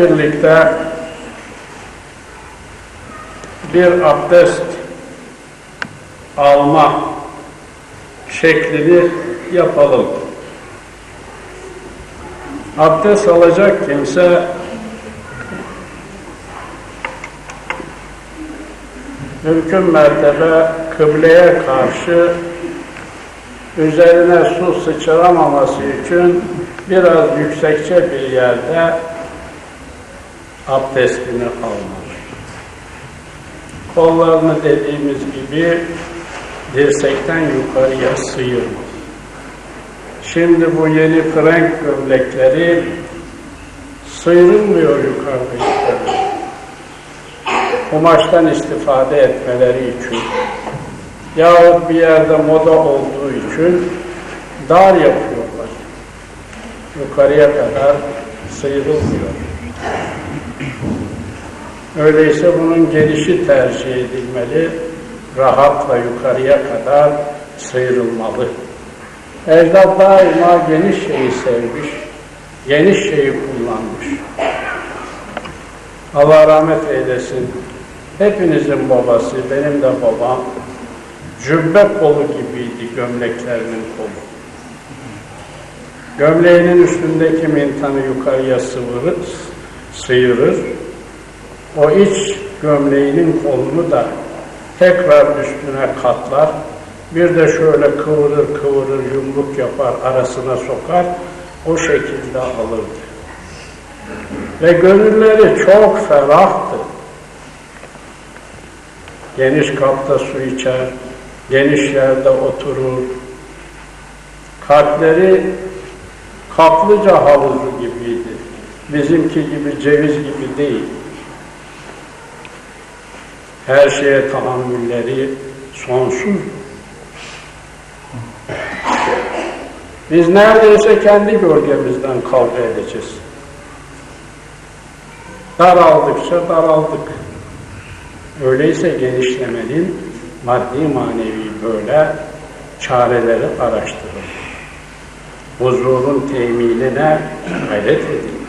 birlikte bir abdest alma şeklini yapalım. Abdest alacak kimse mümkün mertebe kıbleye karşı üzerine su sıçramaması için biraz yüksekçe bir yerde abdestini almalı. Kollarını dediğimiz gibi dirsekten yukarıya sıyırmalı. Şimdi bu yeni frenk gömlekleri sıyrılmıyor yukarıda yukarı. Kumaştan istifade etmeleri için yahut bir yerde moda olduğu için dar yapıyorlar. Yukarıya kadar sıyrılmıyor. Öyleyse bunun genişi tercih edilmeli, rahatla yukarıya kadar sıyrılmalı. Ecdat daima geniş şeyi sevmiş, geniş şeyi kullanmış. Allah rahmet eylesin. Hepinizin babası, benim de babam, cübbe kolu gibiydi gömleklerinin kolu. Gömleğinin üstündeki mintanı yukarıya sıvırır, sıyırır. O iç gömleğinin kolunu da tekrar üstüne katlar. Bir de şöyle kıvırır kıvırır yumruk yapar arasına sokar. O şekilde alırdı. Ve gönülleri çok ferahtı. Geniş kapta su içer, geniş yerde oturur. Kalpleri kaplıca havuzu gibiydi. Bizimki gibi ceviz gibi değil. Her şeye tahammülleri sonsuz. Biz neredeyse kendi gölgemizden kavga edeceğiz. Daraldıkça daraldık. Öyleyse genişlemenin maddi manevi böyle çareleri araştırın. Huzurun teminine gayret edin.